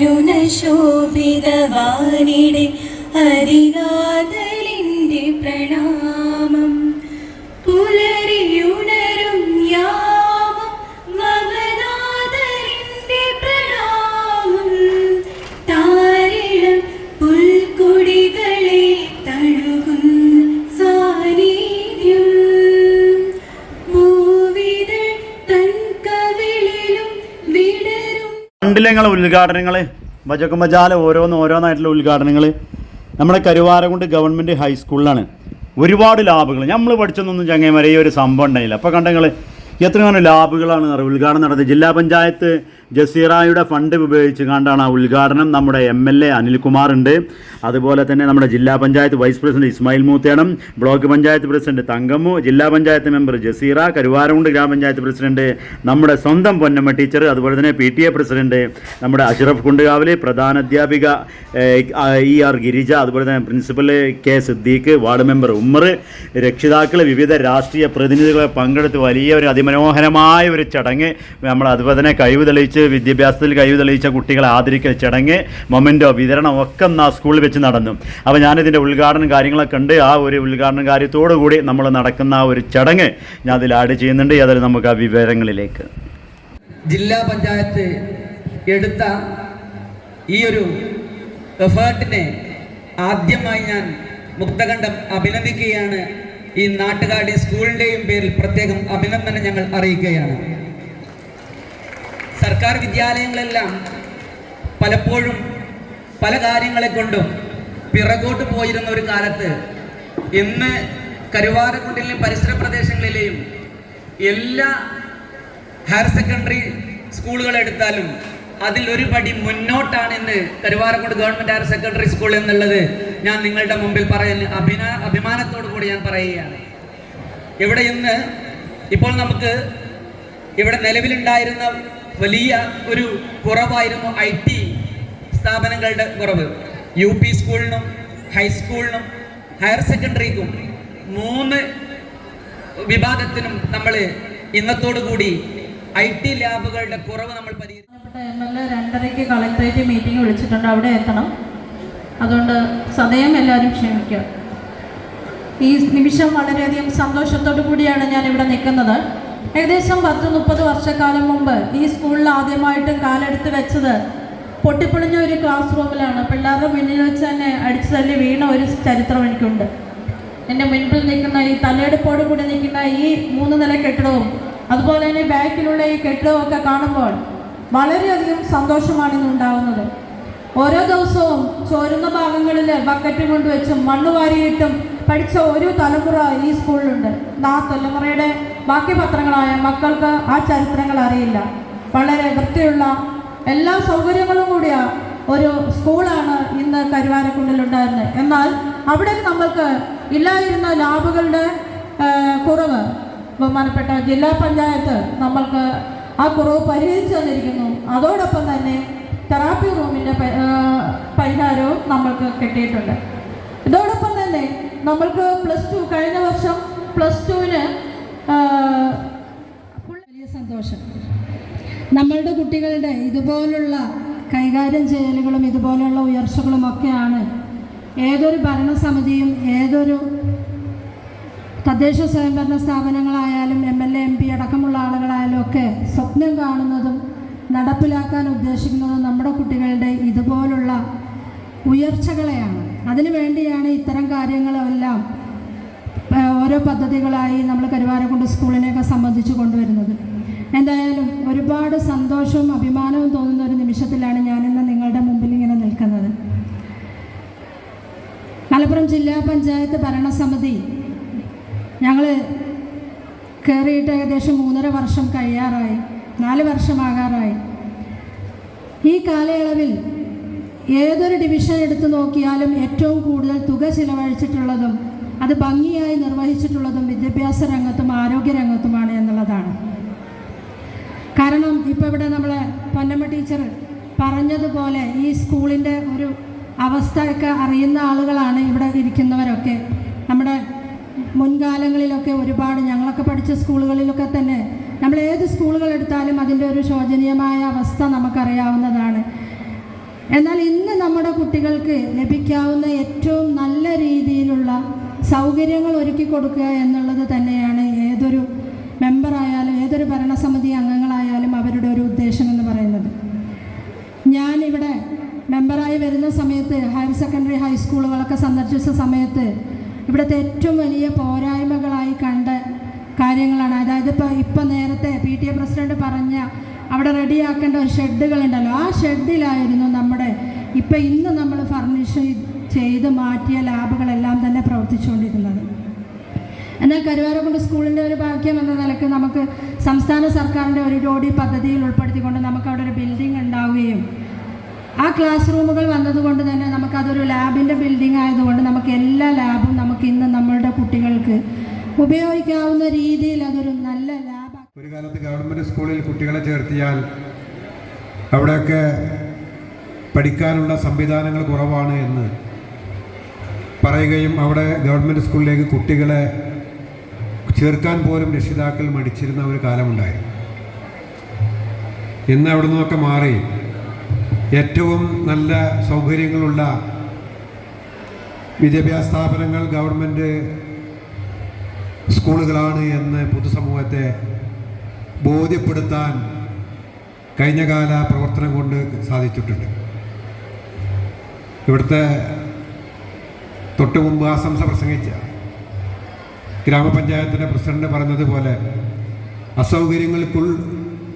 അരുണശോഭിതവാനിടെ ഹരിനാഥലിന്റെ രണ്ടിലങ്ങൾ ഉദ്ഘാടനങ്ങൾ ബജക്കുമ്പജാല ഓരോന്ന് ഓരോന്നായിട്ടുള്ള ഉദ്ഘാടനങ്ങൾ നമ്മുടെ കരുവാരകുണ്ട് ഗവൺമെന്റ് ഹൈസ്കൂളിലാണ്. ഒരുപാട് ലാബുകൾ നമ്മൾ പഠിച്ചൊന്നും ചങ്ങേമര ഈ ഒരു സംഭവം ഉണ്ടായില്ല. അപ്പോൾ കണ്ടെങ്കിൽ എത്രയോ ലാബുകളാണ് ഉദ്ഘാടനം നടത്തിയത്. ജില്ലാ പഞ്ചായത്ത് ജസീറായുടെ ഫണ്ട് ഉപയോഗിച്ച് കണ്ടാണ് ആ ഉദ്ഘാടനം നമ്മുടെ എം എൽ എ അനിൽകുമാർ ഉണ്ട് അതുപോലെ തന്നെ നമ്മുടെ ജില്ലാ panchayat vice president Ismail Moothenam block panchayat president Thankammu ജില്ലാ പഞ്ചായത്ത് മെമ്പർ ജസീറ കരുവാരകുണ്ട് ഗ്രാമപഞ്ചായത്ത് പ്രസിഡന്റ് നമ്മുടെ സ്വന്തം പൊന്നമ്മ ടീച്ചർ അതുപോലെ തന്നെ പി ടി എ പ്രസിഡന്റ് നമ്മുടെ അഷ്റഫ് കുണ്ടുകാവിലെ പ്രധാന അധ്യാപിക ഇ ആർ ഗിരിജ അതുപോലെ തന്നെ principal K Siddique ward member Ummer രക്ഷിതാക്കൾ വിവിധ രാഷ്ട്രീയ പ്രതിനിധികളെ പങ്കെടുത്ത് വലിയ ഒരു അതിമനോഹരമായ ഒരു ചടങ്ങ്. നമ്മൾ അതുപോലെ തന്നെ കഴിവ് തെളിയിച്ച് വിദ്യാഭ്യാസത്തിൽ കഴിവ് തെളിയിച്ച കുട്ടികളെ ആദരിക്കൽ ചടങ്ങ് മൊമെന്റോ വിതരണം ഒക്കെ ആ സ്കൂളിൽ വെച്ച് നടന്നു. അപ്പോൾ ഞാനിതിന്റെ ഉദ്ഘാടനം കാര്യങ്ങളൊക്കെ ഉണ്ട്. ആ ഒരു ഉദ്ഘാടന കാര്യത്തോടു കൂടി നമ്മൾ നടക്കുന്ന ആ ഒരു ചടങ്ങ് ഞാൻ അതിൽ ആഡ് ചെയ്യുന്നുണ്ട്. അതിൽ നമുക്ക് ആ വിവരങ്ങളിലേക്ക്. ജില്ലാ പഞ്ചായത്ത് എടുത്ത ഈ ഒരു എഫേർട്ടിനെ ആദ്യമായി ഞാൻ മുക്തകണ്ഠം അഭിനന്ദിക്കുകയാണ്. ഈ നാട്ടുകാരുടെ സ്കൂളിന്റെയും പേരിൽ പ്രത്യേകം അഭിനന്ദനം ഞങ്ങൾ അറിയിക്കുകയാണ്. സർക്കാർ വിദ്യാലയങ്ങളെല്ലാം പലപ്പോഴും പല കാര്യങ്ങളെ കൊണ്ടും പിറകോട്ട് പോയിരുന്ന ഒരു കാലത്ത് ഇന്ന് കരുവാരക്കുണ്ടിലെയും പരിസര പ്രദേശങ്ങളിലെയും എല്ലാ ഹയർ സെക്കൻഡറി സ്കൂളുകൾ എടുത്താലും അതിൽ ഒരു പടി മുന്നോട്ടാണ് ഇന്ന് Karuvarakundu government higher secondary school എന്നുള്ളത് ഞാൻ നിങ്ങളുടെ മുമ്പിൽ പറയുന്ന അഭിന അഭിമാനത്തോടു കൂടി ഞാൻ പറയുകയാണ്. ഇവിടെ ഇന്ന് ഇപ്പോൾ നമുക്ക് ഇവിടെ നിലവിലുണ്ടായിരുന്ന വലിയ ഒരു കുറവായിരുന്നു ഐ ടി സ്ഥാപനങ്ങളുടെ കുറവ്. യു പി സ്കൂളിനും ഹൈസ്കൂളിനും ഹയർ സെക്കൻഡറിക്കും മൂന്ന് വിഭാഗത്തിനും നമ്മൾ ഇന്നത്തോടു കൂടി ഐ ടി ലാബുകളുടെ കുറവ് നമ്മൾ രണ്ടരയ്ക്ക് കളക്ടറേറ്റ് മീറ്റിംഗ് വിളിച്ചിട്ടുണ്ട്. അവിടെ എത്തണം. അതുകൊണ്ട് സദയം എല്ലാവരും ക്ഷമിക്കുക. ഈ നിമിഷം വളരെയധികം സന്തോഷത്തോടു കൂടിയാണ് ഞാൻ ഇവിടെ നിൽക്കുന്നത്. ഏകദേശം പത്ത് മുപ്പത് വർഷക്കാലം മുമ്പ് ഈ സ്കൂളിൽ ആദ്യമായിട്ട് കാലെടുത്ത് വെച്ചത് പൊട്ടിപ്പൊളിഞ്ഞ ഒരു ക്ലാസ് റൂമിലാണ്. പിള്ളേരുടെ മുന്നിൽ വെച്ച് തന്നെ അടിച്ചു തല്ലി വീണ ഒരു ചരിത്രം എനിക്കുണ്ട്. എന്റെ മുൻപിൽ നിൽക്കുന്ന ഈ തലയെടുപ്പോട് കൂടി നിൽക്കുന്ന ഈ മൂന്ന് നില കെട്ടിടവും അതുപോലെ തന്നെ ബാക്കിലുള്ള ഈ കെട്ടിടവും ഒക്കെ കാണുമ്പോൾ വളരെയധികം സന്തോഷമാണ് ഇന്നുണ്ടാകുന്നത് ഓരോ ദിവസവും ചോരുന്ന ഭാഗങ്ങളിൽ ബക്കറ്റ് കൊണ്ടുവച്ചും മണ്ണ് വാരിയിട്ടും പഠിച്ച ഒരു തലമുറ ഈ സ്കൂളിലുണ്ട്. ആ തലമുറയുടെ ബാക്കി പത്രങ്ങളായ മക്കൾക്ക് ആ ചരിത്രങ്ങൾ അറിയില്ല. വളരെ വൃത്തിയുള്ള എല്ലാ സൗകര്യങ്ങളും കൂടിയ ഒരു സ്കൂളാണ് ഇന്ന് കരുവാരക്കുണ്ടിലുണ്ടായിരുന്നത് എന്നാൽ അവിടെ നമ്മൾക്ക് ഇല്ലായിരുന്ന ലാബുകളുടെ കുറവ്. ബഹുമാനപ്പെട്ട ജില്ലാ പഞ്ചായത്ത് നമ്മൾക്ക് ആ കുറവ് പരിഹരിച്ചു തന്നിരിക്കുന്നു. അതോടൊപ്പം തന്നെ തെറാപ്പി റൂമിന്റെ പരിഹാരവും നമ്മൾക്ക് കിട്ടിയിട്ടുണ്ട്. ഇതോടൊപ്പം തന്നെ നമ്മൾക്ക് പ്ലസ് ടു കഴിഞ്ഞ വർഷം പ്ലസ് ടുവിന് വലിയ സന്തോഷം. നമ്മളുടെ കുട്ടികളുടെ ഇതുപോലുള്ള കൈകാര്യം ചെയ്യലുകളും ഇതുപോലെയുള്ള ഉയർച്ചകളും ഒക്കെയാണ് ഏതൊരു ഭരണസമിതിയും ഏതൊരു തദ്ദേശ സ്വയംഭരണ സ്ഥാപനങ്ങളായാലും M L A M P അടക്കമുള്ള ആളുകളായാലും ഒക്കെ സ്വപ്നം കാണുന്നതും നടപ്പിലാക്കാൻ ഉദ്ദേശിക്കുന്നതും നമ്മുടെ കുട്ടികളുടെ ഇതുപോലുള്ള ഉയർച്ചകളെയാണ്. അതിനു വേണ്ടിയാണ് ഇത്തരം കാര്യങ്ങളെല്ലാം ഓരോ പദ്ധതികളായി നമ്മൾ കരുവാരക്കുണ്ട് സ്കൂളിനെയൊക്കെ സംബന്ധിച്ച് കൊണ്ടുവരുന്നത്. എന്തായാലും ഒരുപാട് സന്തോഷവും അഭിമാനവും തോന്നുന്ന ഒരു നിമിഷത്തിലാണ് ഞാനിന്ന് നിങ്ങളുടെ മുമ്പിൽ ഇങ്ങനെ നിൽക്കുന്നത്. മലപ്പുറം ജില്ലാ പഞ്ചായത്ത് ഭരണസമിതി ഞങ്ങൾ കയറിയിട്ട് ഏകദേശം മൂന്നര വർഷം കഴിയാറായി നാല് വർഷമാകാറായി. ഈ കാലയളവിൽ ഏതൊരു ഡിവിഷൻ എടുത്തു നോക്കിയാലും ഏറ്റവും കൂടുതൽ തുക ചിലവഴിച്ചിട്ടുള്ളതും അത് ഭംഗിയായി നിർവഹിച്ചിട്ടുള്ളതും വിദ്യാഭ്യാസ രംഗത്തും ആരോഗ്യ രംഗത്തുമാണ് എന്നുള്ളതാണ്. കാരണം ഇപ്പോൾ ഇവിടെ നമ്മൾ പൊന്നമ്മ ടീച്ചർ പറഞ്ഞതുപോലെ ഈ സ്കൂളിന്റെ ഒരു അവസ്ഥയൊക്കെ അറിയുന്ന ആളുകളാണ് ഇവിടെ ഇരിക്കുന്നവരൊക്കെ. നമ്മുടെ മുൻകാലങ്ങളിലൊക്കെ ഒരുപാട് ഞങ്ങളൊക്കെ പഠിച്ച സ്കൂളുകളിലൊക്കെ തന്നെ നമ്മൾ ഏത് സ്കൂളുകൾ എടുത്താലും അതിന്റെ ഒരു ശോചനീയമായ അവസ്ഥ നമുക്കറിയാവുന്നതാണ്. എന്നാൽ ഇന്ന് നമ്മുടെ കുട്ടികൾക്ക് ലഭിക്കാവുന്ന ഏറ്റവും നല്ല രീതിയിലുള്ള സൗകര്യങ്ങൾ ഒരുക്കി കൊടുക്കുക എന്നുള്ളത് തന്നെയാണ് ഏതൊരു മെമ്പറായാലും ഏതൊരു ഭരണസമിതി അംഗങ്ങളായാലും അവരുടെ ഒരു ഉദ്ദേശം എന്ന് പറയുന്നത്. ഞാനിവിടെ മെമ്പറായി വരുന്ന സമയത്ത് ഹയർ സെക്കൻഡറി ഹൈസ്കൂളുകളൊക്കെ സന്ദർശിച്ച സമയത്ത് ഇവിടുത്തെ ഏറ്റവും വലിയ പോരായ്മകളായി കണ്ട കാര്യങ്ങളാണ്. അതായത് ഇപ്പോൾ ഇപ്പം നേരത്തെ പി ടി എ പ്രസിഡന്റ് പറഞ്ഞ അവിടെ റെഡിയാക്കേണ്ട ഒരു ഷെഡുകളുണ്ടല്ലോ. ആ ഷെഡിലായിരുന്നു നമ്മുടെ ഇപ്പം ഇന്ന് നമ്മൾ ഫർണിഷ് ചെയ്ത് മാറ്റിയ ലാബുകളെല്ലാം തന്നെ പ്രവർത്തിച്ചുകൊണ്ടിരുന്നത് എന്നാൽ കരുവാരക്കുണ്ട് സ്കൂളിന്റെ ഒരു ഭാഗ്യം എന്ന നിലയ്ക്ക് നമുക്ക് സംസ്ഥാന സർക്കാരിന്റെ ഒരു ജോഡി പദ്ധതിയിൽ ഉൾപ്പെടുത്തിക്കൊണ്ട് നമുക്ക് അവിടെ ഒരു ബിൽഡിംഗ് ഉണ്ടാവുകയും ആ ക്ലാസ് റൂമുകൾ വന്നതുകൊണ്ട് തന്നെ നമുക്കതൊരു ലാബിന്റെ ബിൽഡിംഗ് ആയതുകൊണ്ട് നമുക്ക് എല്ലാ ലാബും നമുക്ക് ഇന്ന് നമ്മളുടെ കുട്ടികൾക്ക് ഉപയോഗിക്കാവുന്ന രീതിയിൽ അതൊരു നല്ല ലാബ് ഒരു കാലത്ത് ഗവൺമെന്റ് സ്കൂളിൽ കുട്ടികളെ ചേർത്തിയാൽ അവിടെയൊക്കെ പഠിക്കാനുള്ള സംവിധാനങ്ങൾ കുറവാണ് എന്ന് പറയുകയും അവിടെ ഗവൺമെന്റ് സ്കൂളിലേക്ക് കുട്ടികളെ ചേർക്കാൻ പോലും രക്ഷിതാക്കൾ മടിച്ചിരുന്ന ഒരു കാലമുണ്ടായിരുന്നു. ഇന്ന് അവിടെ നിന്നൊക്കെ മാറി ഏറ്റവും നല്ല സൗകര്യങ്ങളുള്ള വിദ്യാഭ്യാസ സ്ഥാപനങ്ങൾ ഗവൺമെന്റ് സ്കൂളുകളാണ് എന്ന് പൊതുസമൂഹത്തെ ബോധ്യപ്പെടുത്താൻ കഴിഞ്ഞകാല പ്രവർത്തനം കൊണ്ട് സാധിച്ചിട്ടുണ്ട്. ഇവിടുത്തെ തൊട്ടു മുമ്പ് ആശംസ പ്രസംഗിച്ച ഗ്രാമപഞ്ചായത്തിന്റെ പ്രസിഡന്റ് പറഞ്ഞതുപോലെ അസൗകര്യങ്ങൾക്കുൾ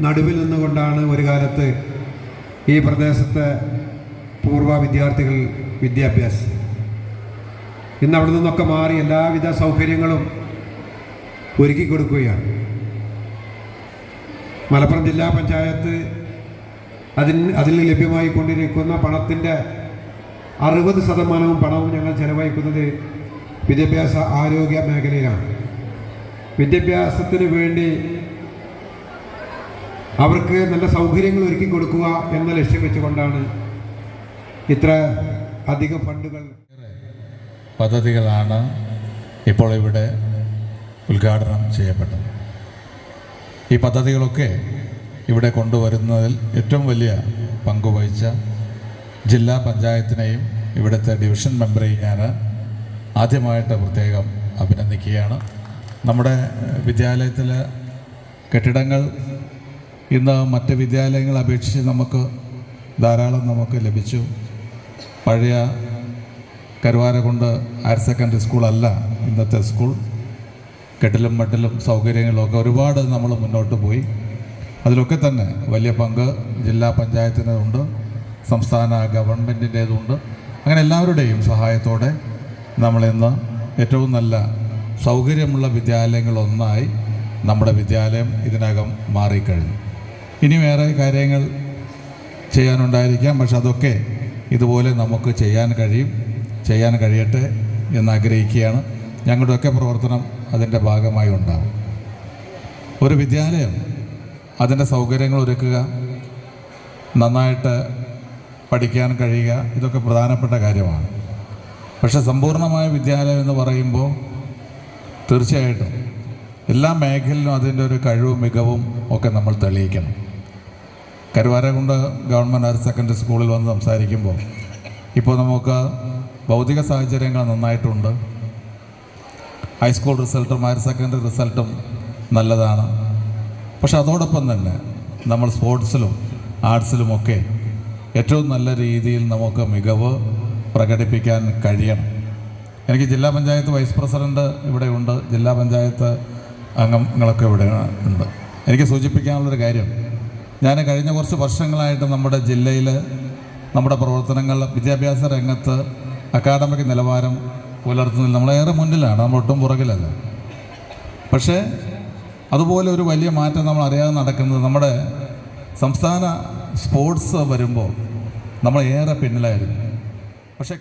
നടുവിൽ നിന്നുകൊണ്ടാണ് ഒരു കാലത്ത് ഈ പ്രദേശത്തെ പൂർവ വിദ്യാർത്ഥികൾ വിദ്യാഭ്യാസം. ഇന്ന് അവിടെ നിന്നൊക്കെ മാറി എല്ലാവിധ സൗകര്യങ്ങളും ഒരുക്കി കൊടുക്കുകയാണ്. മലപ്പുറം ജില്ലാ പഞ്ചായത്ത് അതിന് അതിൽ ലഭ്യമായി കൊണ്ടിരിക്കുന്ന പണത്തിന്റെ അറുപത് ശതമാനവും പണവും ഞങ്ങൾ ചെലവഴിക്കുന്നത് വിദ്യാഭ്യാസ ആരോഗ്യ മേഖലയിലാണ്. വിദ്യാഭ്യാസത്തിന് വേണ്ടി അവർക്ക് നല്ല സൗകര്യങ്ങൾ ഒരുക്കി കൊടുക്കുക എന്ന ലക്ഷ്യം വെച്ചുകൊണ്ടാണ് ഇത്ര അധിക ഫണ്ടുകൾ പദ്ധതികളാണ് ഇപ്പോൾ ഇവിടെ ഉദ്ഘാടനം ചെയ്യപ്പെട്ടത്. ഈ പദ്ധതികളൊക്കെ ഇവിടെ കൊണ്ടുവരുന്നതിൽ ഏറ്റവും വലിയ പങ്കുവഹിച്ച ജില്ലാ പഞ്ചായത്തിനെയും ഇവിടുത്തെ ഡിവിഷൻ മെമ്പറെയും ഞാൻ ആദ്യമായിട്ട് പ്രത്യേകം അഭിനന്ദിക്കുകയാണ്. നമ്മുടെ വിദ്യാലയത്തിൽ കെട്ടിടങ്ങൾ ഇന്ന് മറ്റ് വിദ്യാലയങ്ങളെ അപേക്ഷിച്ച് നമുക്ക് ധാരാളം നമുക്ക് ലഭിച്ചു. പഴയ കരുവാരകുണ്ട് ഹയർ സെക്കൻഡറി സ്കൂളല്ല ഇന്നത്തെ സ്കൂൾ. കെട്ടിലും മട്ടിലും സൗകര്യങ്ങളും ഒക്കെ ഒരുപാട് നമ്മൾ മുന്നോട്ട് പോയി. അതിലൊക്കെ തന്നെ വലിയ പങ്ക് ജില്ലാ പഞ്ചായത്തിനുണ്ട് സംസ്ഥാന ഗവൺമെന്റിന്റേതുണ്ട് അങ്ങനെ എല്ലാവരുടെയും സഹായത്തോടെ നമ്മളിന്ന് ഏറ്റവും നല്ല സൗകര്യമുള്ള വിദ്യാലയങ്ങളൊന്നായി നമ്മുടെ വിദ്യാലയം ഇതിനകം മാറിക്കഴിഞ്ഞു. ഇനി വേറെ കാര്യങ്ങൾ ചെയ്യാനുണ്ടായിരിക്കാം. പക്ഷെ അതൊക്കെ ഇതുപോലെ നമുക്ക് ചെയ്യാൻ കഴിയും ചെയ്യാൻ കഴിയട്ടെ എന്നാഗ്രഹിക്കുകയാണ്. ഞങ്ങളുടെയൊക്കെ പ്രവർത്തനം അതിന്റെ ഭാഗമായി ഉണ്ടാകും ഒരു വിദ്യാലയം അതിന്റെ സൗകര്യങ്ങൾ ഒരുക്കുക നന്നായിട്ട് പഠിക്കാൻ കഴിയുക ഇതൊക്കെ പ്രധാനപ്പെട്ട കാര്യമാണ്. പക്ഷെ സമ്പൂർണമായ വിദ്യാലയം എന്ന് പറയുമ്പോൾ തീർച്ചയായിട്ടും എല്ലാ മേഖലയിലും അതിന്റെ ഒരു കഴിവും മികവും ഒക്കെ നമ്മൾ തെളിയിക്കണം. കരുവാരകുണ്ട് ഗവൺമെന്റ് ഹയർ സെക്കൻഡറി സ്കൂളിൽ വന്ന് സംസാരിക്കുമ്പോൾ ഇപ്പോൾ നമുക്ക് ഭൗതിക സാഹചര്യങ്ങൾ നന്നായിട്ടുണ്ട്. ഹൈസ്കൂൾ റിസൾട്ടും ഹയർ സെക്കൻഡറി റിസൾട്ടും നല്ലതാണ്. പക്ഷെ അതോടൊപ്പം തന്നെ നമ്മൾ സ്പോർട്സിലും ആർട്സിലുമൊക്കെ ഏറ്റവും നല്ല രീതിയിൽ നമുക്ക് മികവ് പ്രകടിപ്പിക്കാൻ കഴിയണം. എനിക്ക് ജില്ലാ പഞ്ചായത്ത് വൈസ് പ്രസിഡന്റ് ഇവിടെ ഉണ്ട്. ജില്ലാ പഞ്ചായത്ത് അംഗങ്ങളൊക്കെ ഇവിടെ ഉണ്ട്. എനിക്ക് സൂചിപ്പിക്കാനുള്ളൊരു കാര്യം. ഞാൻ കഴിഞ്ഞ കുറച്ച് വർഷങ്ങളായിട്ട് നമ്മുടെ ജില്ലയിൽ നമ്മുടെ പ്രവർത്തനങ്ങൾ വിദ്യാഭ്യാസ രംഗത്ത് അക്കാഡമിക് നിലവാരം പുലർത്തുന്നതിൽ നമ്മളേറെ മുന്നിലാണ്. നമ്മൾ ഒട്ടും പുറകിലല്ല. പക്ഷേ അതുപോലെ ഒരു വലിയ മാറ്റം നമ്മൾ അറിയാതെ നടക്കുന്നത് നമ്മുടെ സംസ്ഥാന സ്പോർട്സ് വരുമ്പോൾ നമ്മൾ ഏറെ പിന്നിലായിരുന്നു. പക്ഷേ